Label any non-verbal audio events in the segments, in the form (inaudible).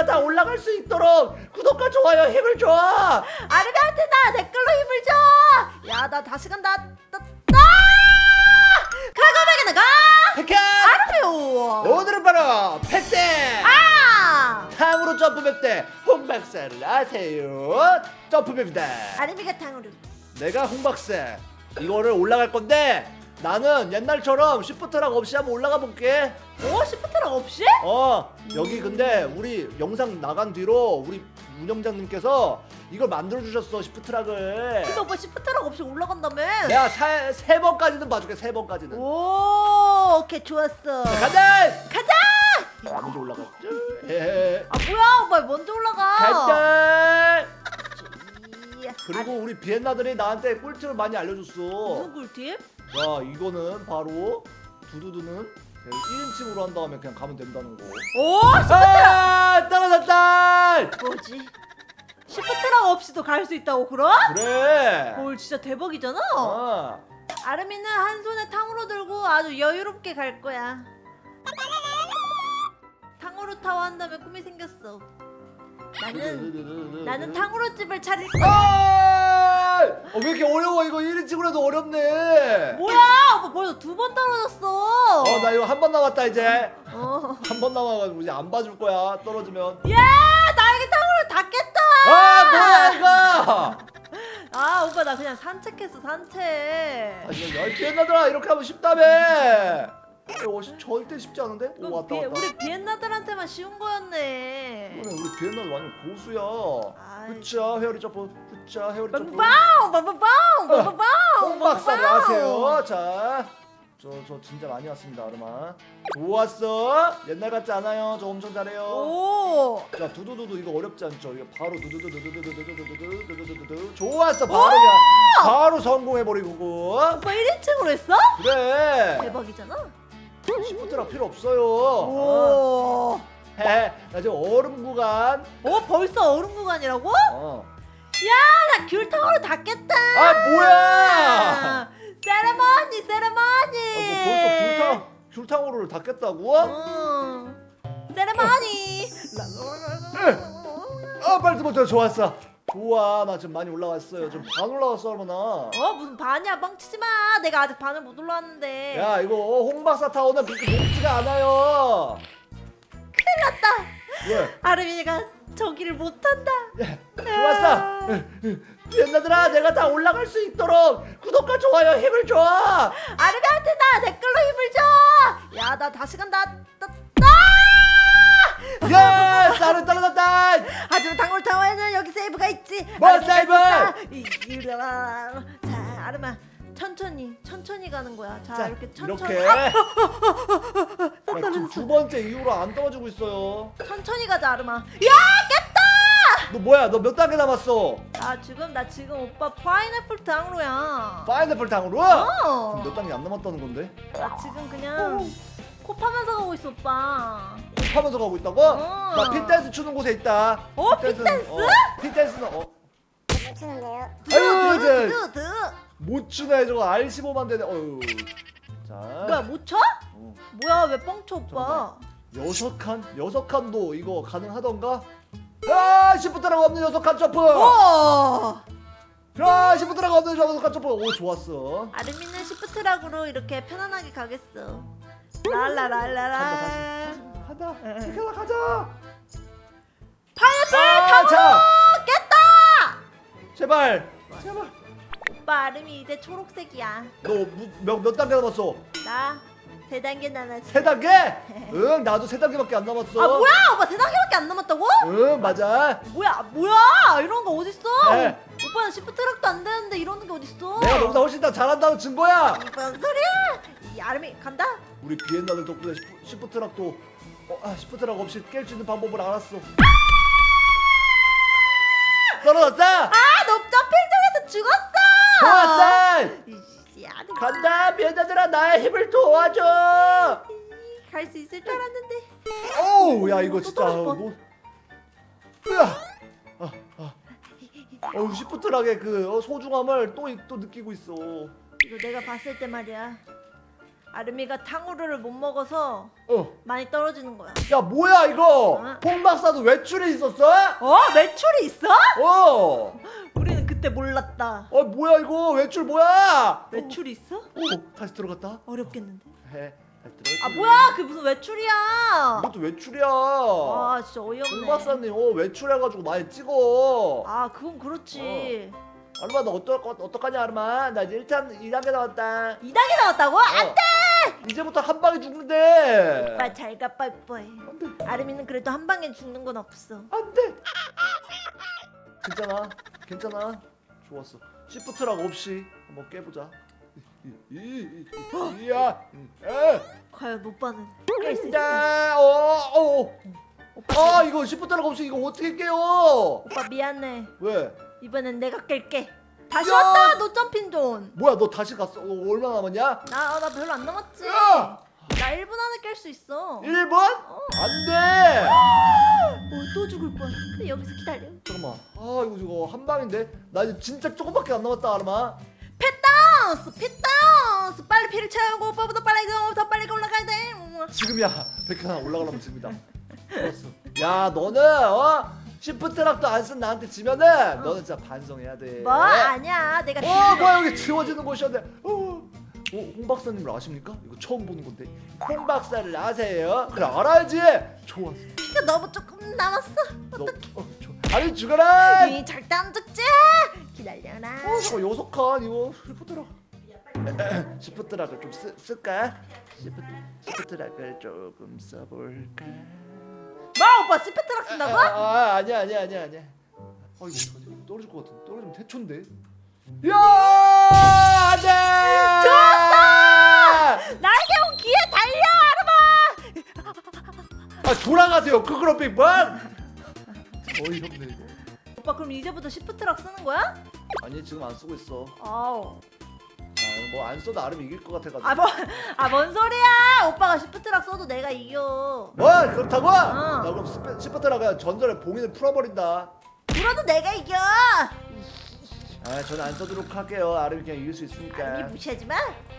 내가 다 올라갈 수 있도록 구독과 좋아요 힘을 줘. 아르비한테 나 댓글로 힘을 줘. 야 나 다시 간다. 나, 나! 가고백에 나가. 백현 아르비오. 오늘은 바로 백대 아! 탕으로 점프맵 대 홍박사를 아세요? 점프맵이다. 아르비가 탕으로. 내가 홍박사 이거를 올라갈 건데 나는 옛날처럼 시프트락 없이 한번 올라가 볼게. 오 시프트랑 없이? 어 여기 근데 우리 영상 나간 뒤로 우리 운영자님께서 이걸 만들어 주셨어 시프트락을. 근데 오빠 시프트랑 없이 올라간다며? 내가 세, 세 번까지는 봐줄게 세 번까지는. 오 오케이 좋았어. 가자. 가자. 먼저 올라갔죠. 아 뭐야 오빠 먼저 올라가. 가자. 이야. 그리고 우리 비엔나들이 나한테 꿀팁을 많이 알려줬어. 무슨 꿀팁? 야 이거는 바로 두두두는 1인칭으로 한 다음에 그냥 가면 된다는 거. 오 아 떨어졌다. 뭐지? 시프트랑 없이도 갈 수 있다고 그럼? 그래. 헐 진짜 대박이잖아. 아. 아름이는 한 손에 탕후루 들고 아주 여유롭게 갈 거야. 탕후루 타워 한 다음에 꿈이 생겼어. 나는 나는 탕후루 집을 차릴 거야. 아! 어, 왜 이렇게 어려워 이거 1인칭으로 해도 어렵네. 뭐야? 오빠 벌써 두 번 떨어졌어. 어 나 이거 한 번 남았다 이제. 어. 한 번 남아가지고 이제 안 봐줄 거야 떨어지면. 야 나에게 탕후루 닿겠다. 아 뭐야 이거. 아 오빠 나 그냥 산책했어 산책. 아 이거 열 비엔나들아 이렇게 하면 쉽다며. 이거 시- 절대 쉽지 않은데? 오 이거 왔다 비, 왔다. 우리 비엔나들한테만 쉬운 거였네. 이거는 우리 비엔나들 완전 고수야. 아이. 후차 헤어리 점프, 후차 헤어리 점프. 빵빵 빵빵 빵 빵빵빵. 홍박사를 하세요. 자, 저 저 진짜 많이 왔습니다, 아르마. 좋았어. 옛날 같지 않아요. 저 엄청 잘해요. 오. 자, 두두두두 이거 어렵지 않죠? 이거 바로 두두두두두두두두두두두두두두두. 좋았어. 바로 그냥 바로 성공해 버리고. 오빠 1인칭으로 했어? 그래. 대박이잖아. 시프트라 필요 없어요. 오. 헤, 나 지금 얼음 구간. 어 벌써 얼음 구간이라고? 어. 나 귤탕으로 닿겠다. 아 뭐야? 세레머니 아, 세레머니. 뭐 벌써 귤탕 귤탕으로를 닫겠다고? 응. 세레머니. 아 빨리 못해 좋았어. 좋아 나 지금 많이 올라왔어요. 지금 반 올라왔어 얼마나. 어 무슨 반이야 뻥치지 마. 내가 아직 반을 못 올라왔는데. 야 이거 홍박사 타워는 그렇게 높지가 않아요. 큰일 났다. 왜? 아르민이가 저기를 못한다. 좋았어. 옛날들아 내가 다 올라갈 수 있도록 구독과 좋아요 힘을 줘. 아르비한테 나 댓글로 힘을 줘. 야 나 다시 간다. 나, 나! 야 쌀은 떨어졌다. 하지만 당골타워에는 여기 세이브가 있지. 뭐 세이브? 있었다. 이- 이리와. 자 아르마 천천히 천천히 가는 거야. 자, 자 이렇게 천천히 이렇게. (laughs) 나 지금 두 번째 이후로 안 떨어지고 있어요. 천천히 가자 아르마. 야 깼다. 너 뭐야? 너 몇 단계 남았어? 나 지금 나 지금 오빠 파인애플 당으로야. 파인애플 당으로? 어. 몇 단계 안 남았다는 건데? 나 지금 그냥 코 파면서 가고 있어 오빠. 하면서 가고 있다고? 어. 나 핏댄스 추는 곳에 있다. 어, 핏댄스는- 핏댄스? 어, 핏댄스는 어, 추는데요. 아유, 드, 그, 드, 드. 못 추네 저거 R15만 되네. 어유. 자. 뭐야 못 쳐? 어, 뭐야 왜 뻥쳐 오빠? 여섯 칸? 여섯 칸도 이거 가능하던가? 아, 시프트라고 없는 여섯 칸 점프. 와. 아, 시프트라고 없는 여섯 칸 점프. 오, 좋았어. 아르미는 시프트락으로 이렇게 편안하게 가겠어. 랄라랄라라. 간다. 이렇게 가자. 파인애플 아, 타고 자. 깼다. 제발. 제발. 오빠 아름이 이제 초록색이야. 너몇 몇 단 계 남았어? 나 세 단계 남았어. 세 단계? (laughs) 응, 나도 세 단계밖에 안 남았어. 아 뭐야 오빠 세 단계밖에 안 남았다고? 응, 맞아. 뭐야 뭐야 이런 거 어딨어? 네. 오빠는 시프트락도 안 되는데 이러는 게 어딨어? 내가 너보다 훨씬 더 잘한다는 증거야. 무슨 소리야? 이 아름이 간다. 우리 비엔나들 덕분에 시프, 시프트락도 어, 아, 시프트락 없이 깰 수 있는 방법을 알았어. 떨어졌어. 아 너 점핑점에서 죽었어. 좋았어. 이 아름 간다, 비엔나들아 나의 힘을 도와줘. 갈 수 있을 줄 알았는데. 오우, 야 어, 이거 또 진짜. 뭐. 으아. 아, 아. 어우 시프트락의 그 어, 소중함을 또 또 느끼고 있어. 이거 내가 봤을 때 말이야. 아름이가 탕후루를 못 먹어서 어. 많이 떨어지는 거야. 야 뭐야 이거? 어? 홍 박사도 외출에 있었어? 어? 매출이 있어? 어. 우리는 그때 몰랐다. 어 뭐야 이거 외출 뭐야? 매출이 있어? 어 다시 들어갔다. 어렵겠는데. 해. 다시 들어갔지. 아 뭐야? 그게 무슨 외출이야? 이것도 외출이야. 아 진짜 홍 어이없네. 박사님 어 외출해가지고 많이 찍어. 아 그건 그렇지. 아르마 너 어떡 어, 어떡하냐 아르마? 나 이제 1탄 2단계 나왔다. 2단계 나왔다고? 안 어. 이제부터 한 방에 죽는데. 오빠 잘가 빠이빠이. 안돼 아름이는 그래도 한 방에 죽는 건 없어. 안돼. 괜찮아 괜찮아 좋았어. 시프트락 없이 한번 깨보자. 이, 이, 이야. 에. 과연 오빠는 깰수 있을까? 네. 어. 어. 오빠, 아 이거 시프트락 없이 이거 어떻게 깨요? 오빠 미안해. 왜? 이번엔 내가 깰게. 다시 야! 왔다 너 점핑 존. 뭐야 너 다시 갔어? 어, 얼마 남았냐? 나, 나 별로 안 남았지. 야! 나 1분 안에 깰 수 있어. 1번? 안돼. 어, 또 죽을 뻔. 여기서 기다려. 잠깐만. 아 이거 이거 한 방인데? 나 이제 진짜 조금밖에 안 남았다 아르마. 핏다운스 핏다운스 빨리 피를 채우고 오빠보다 빨리 가, 더 빨리 올라가야 돼. 음. 지금이야. 백현아 올라가려면 지금이다. 좋았어. 야 너는 어? 시프트락도 안 쓴 나한테 지면은 너는 진짜 반성해야 돼. 뭐 아니야 내가 어 뭐야 여기 지워지는 곳이었네. 어. 어, 홍 박사님을 아십니까? 이거 처음 보는 건데. 홍 박사를 아세요? 그래 알아야지. 좋았어. 피가 너무 조금 남았어. 너, 어, 좋아. 아니 죽어라. 이 절대 안 죽지. 기다려라. 어, 저거 여섯 칸 이거 시프트락. 시프트락을 (clears throat) 좀 쓰, 쓸까? 시프트 시프트락을 조금 써볼까? 뭐 오빠 스페트락 쓴다고? 아, 아 아니야 아니야 아니야 아니야. 어 이거 어떡하지? 떨어질 것 같은. 떨어지면 태초인데. 야 안돼. 좋았어. 날개온 기에 달려 아르마. 아 돌아가세요. 그그런 빅방. 어이없네 이거. 오빠 그럼 이제부터 시프트락 쓰는 거야? 아니 지금 안 쓰고 있어. 아우. 아뭐안 써도 나름 이길 것 같아가지고. 아 뭐 아 뭔 소리야? 오빠가 시프트락 써도 내가 이겨. 뭐 그렇다고? 어. 나 그럼 스페, 시프트락 그냥 전설에 봉인을 풀어버린다. 불어도 내가 이겨. 아 저는 안 써도록 할게요. 아름이 그냥 이길 수 있으니까. 아니 무시하지 마.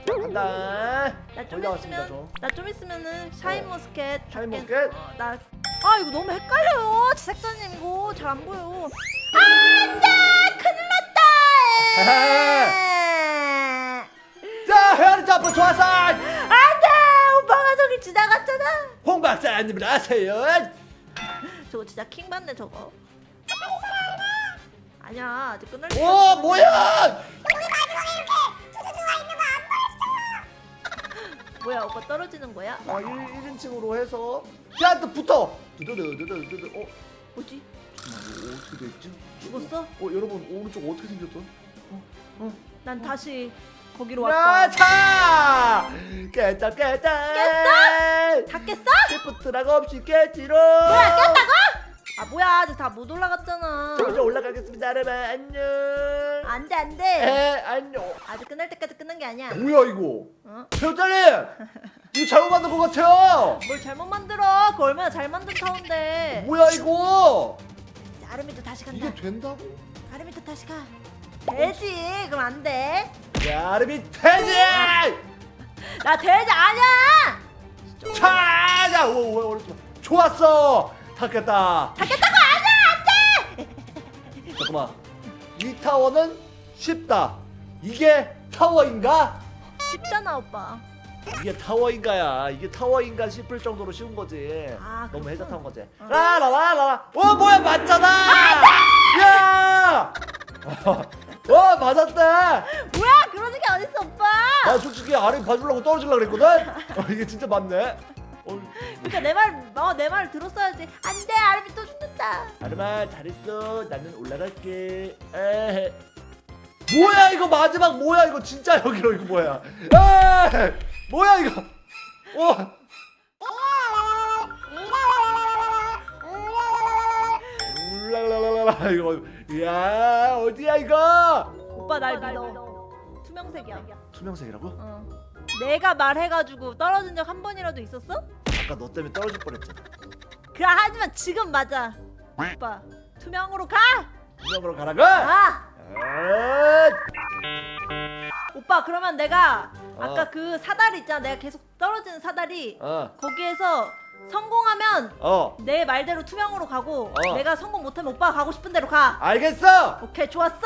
간다. 나 좀 거의 다 왔습니다 있으면 저. 나좀 있으면은 샤인 어. 머스켓. 샤인 닭게- 머스켓? 어, 나. 아 이거 너무 헷갈려요. 제작자님 이거 잘 안 보여. 안 돼 큰일 났다. (laughs) 지나갔잖아. 홍 박사님을 아세요? 저거 진짜 킹 받네 저거. 아니야 아직 끝날 오 뭐야? 뭐야 오빠 떨어지는 거야? 아 1, 1인칭으로 해서 야또 붙어. 두두두두두두. 어 뭐지? 잠깐만 이거 어떻게 됐지? 죽었어? 어 여러분 오른쪽 어떻게 생겼죠? 난 다시 거기로 야 왔다. 차! 깼다 깼다. 깼어? 다 깼어? 시프트락 없이 깼지로. 뭐야 깼다고? 아 뭐야 아직 다 못 올라갔잖아. 저 이제 올라가겠습니다 여러분 안녕. 안돼 안돼. 에 안녕. 아직 끝날 때까지 끝난 게 아니야. 뭐야 이거? 어? 배우자님 이거 잘못 만든 것 같아요. 뭘 잘못 만들어? 그 얼마나 잘 만든 타운데. 뭐야 이거? 아르미도 다시 간다. 이게 된다고? 아르미도 다시 가. 되지. 그럼 안 돼. 야 아르비 태지! 나 되지 아니야. 차자 오오 오른쪽 좋았어 다 깼다 다 깼다고 아니야 안돼. 잠깐만 이 타워는 쉽다 이게 타워인가? 쉽잖아 오빠. 이게 타워인가야 이게 타워인가 싶을 정도로 쉬운 거지 아, 너무 그렇군. 해자 타운 거지 어. 라라라라라 어 뭐야 맞잖아 야 어, (laughs) 맞았다. 뭐야? 그러는 게 어딨어 오빠. 나 솔직히 아래 봐주려고 떨어지려고 그랬거든? 어, 이게 진짜 맞네. 어, 그러니까 내말어내 말을 들었어야지. 안돼 아르미 또 죽는다. 아르마 잘했어. 나는 올라갈게. 에헤. 뭐야 이거 마지막 뭐야 이거? 진짜 여기로 이거 뭐야? 에이, 뭐야 이거? 어 울랄랄랄라 이거 야 어디야 이거 오빠 날 믿어. 투명색이야. 투명색이라고? 어. 내가 말해가지고 떨어진 적 한 번이라도 있었어? 아까 너 때문에 떨어질 뻔했잖아 그래 하지만 지금 맞아. 오빠 투명으로 가. 투명으로 가라고 아. 아, 오빠 그러면 내가 어. 아까 그 사다리 있잖아 내가 계속 떨어지는 사다리 어. 거기에서 성공하면 어. 내 말대로 투명으로 가고 어. 내가 성공 못하면 오빠가 가고 싶은 대로 가 알겠어. 오케이 좋았어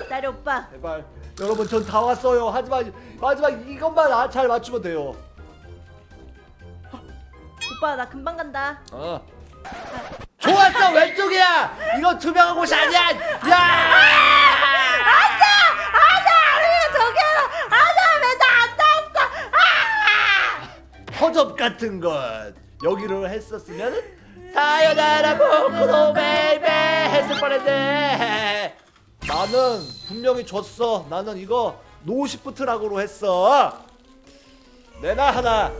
기다려 오빠 제발 여러분 전 다 왔어요. 하지만 마지막 이것만 아- 잘 맞추면 돼요. 오빠 나 금방 간다 어. 좋았어 왼쪽이야. 이거 투명한 곳이 아니야. 야. 아자 아자 왜 저기 아자 왜나안 닿았어 아 허접 같은 것 여기로 했었으면 사요나라 보크로 베이베 했을 뻔했네. 나는 분명히 졌어. 나는 이거 노시프트락으로 했어. 내나 하나.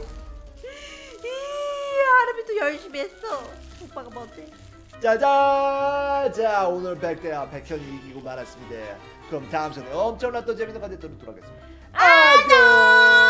이 하루비도 열심히 했어 오빠가 뭐지 짜잔! 자 오늘 백대야 백현이 이기고 말았습니다. 그럼 다음 시간에 엄청난 또 재밌는 컨텐츠로 돌아오겠습니다. 안녕!